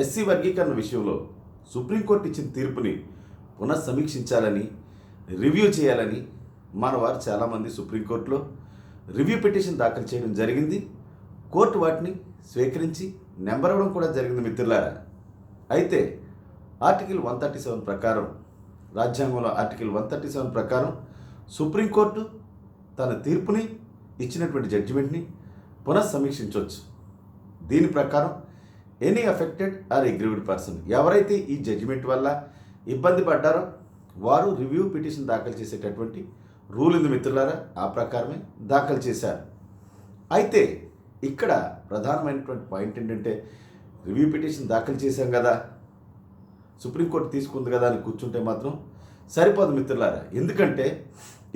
SC వర్గీకరణ విషయంలో supreme court ఇచ్చిన తీర్పుని పునఃసమీక్షించాలని రివ్యూ చేయాలని మన వారు చాలామంది సుప్రీంకోర్టులో రివ్యూ పిటిషన్ దాఖలు చేయడం జరిగింది. కోర్టు వాటిని స్వీకరించి నెంబర్ ఇవ్వడం కూడా జరిగింది మిత్రులారా. అయితే ఆర్టికల్ వన్ థర్టీ సెవెన్ ప్రకారం రాజ్యాంగంలో ఆర్టికల్ వన్ థర్టీ సెవెన్ ప్రకారం సుప్రీంకోర్టు తన తీర్పుని ఇచ్చినటువంటి జడ్జిమెంట్ని పునఃసమీక్షించవచ్చు దీని ప్రకారం any affected or aggrieved person. ఎవరైతే ఈ జడ్జిమెంట్ వల్ల ఇబ్బంది పడ్డారో వారు రివ్యూ పిటిషన్ దాఖలు చేసేటటువంటి రూల్ ఉంది మిత్రులారా ఆ ప్రకారమే దాఖలు చేశారు. అయితే ఇక్కడ ప్రధానమైనటువంటి పాయింట్ ఏంటంటే రివ్యూ పిటిషన్ దాఖలు చేశాం కదా సుప్రీంకోర్టు తీసుకుంది కదా అని కూర్చుంటే మాత్రం సరిపోదు మిత్రులారా. ఎందుకంటే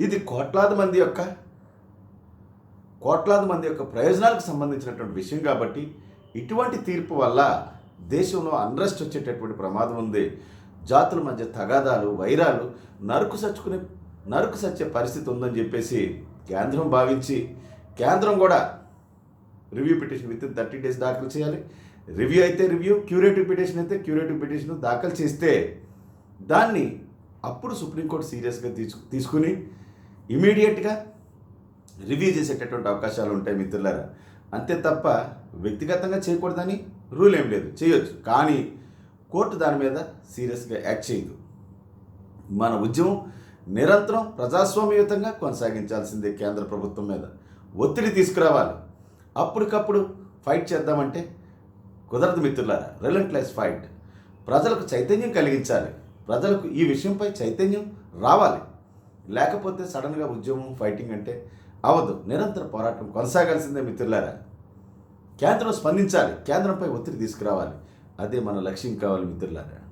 ఇది కోట్లాది మంది యొక్క కోట్లాది మంది యొక్క ప్రయోజనాలకు సంబంధించినటువంటి విషయం కాబట్టి ఇటువంటి తీర్పు వల్ల దేశంలో అన్రెస్ట్ వచ్చేటటువంటి ప్రమాదం ఉంది. జాతుల మధ్య తగాదాలు వైరాలు నరుకు సచ్చుకునే నరుకు సచ్చే పరిస్థితి ఉందని చెప్పేసి కేంద్రం భావించి కేంద్రం కూడా review petition with thirty days దాఖలు చేయాలి. రివ్యూ అయితే రివ్యూ క్యూరేటివ్ పిటిషన్ అయితే క్యూరేటివ్ పిటిషన్ దాఖలు చేస్తే దాన్ని అప్పుడు సుప్రీంకోర్టు సీరియస్గా తీసుకు తీసుకుని ఇమీడియట్గా రివ్యూ చేసేటటువంటి అవకాశాలు ఉంటాయి మిత్రులారా. అంతే తప్ప వ్యక్తిగతంగా చేయకూడదని రూల్ ఏం లేదు. చేయొచ్చు. కానీ కోర్టు దాని మీద సీరియస్గా యాక్ట్ చేయదు. మన ఉద్యమం నిరంతరం ప్రజాస్వామ్యయుతంగా కొనసాగించాల్సిందే కేంద్ర ప్రభుత్వం మీద. ఒత్తిడి తీసుకురావాలి. అప్పటికప్పుడు ఫైట్ చేద్దామంటే కుదరదు మిత్రులారా. Relentless fight. ప్రజలకు చైతన్యం కలిగించాలి. ప్రజలకు ఈ విషయంపై చైతన్యం రావాలి. లేకపోతే సడన్గా ఉద్యమం ఫైటింగ్ అంటే అవదు. నిరంతర పోరాటం కొనసాగాల్సిందే మిత్రులారా. కేంద్రం స్పందించాలి. కేంద్రంపై ఒత్తిడి తీసుకురావాలి. అదే మన లక్ష్యం కావాలి మిత్రులారా.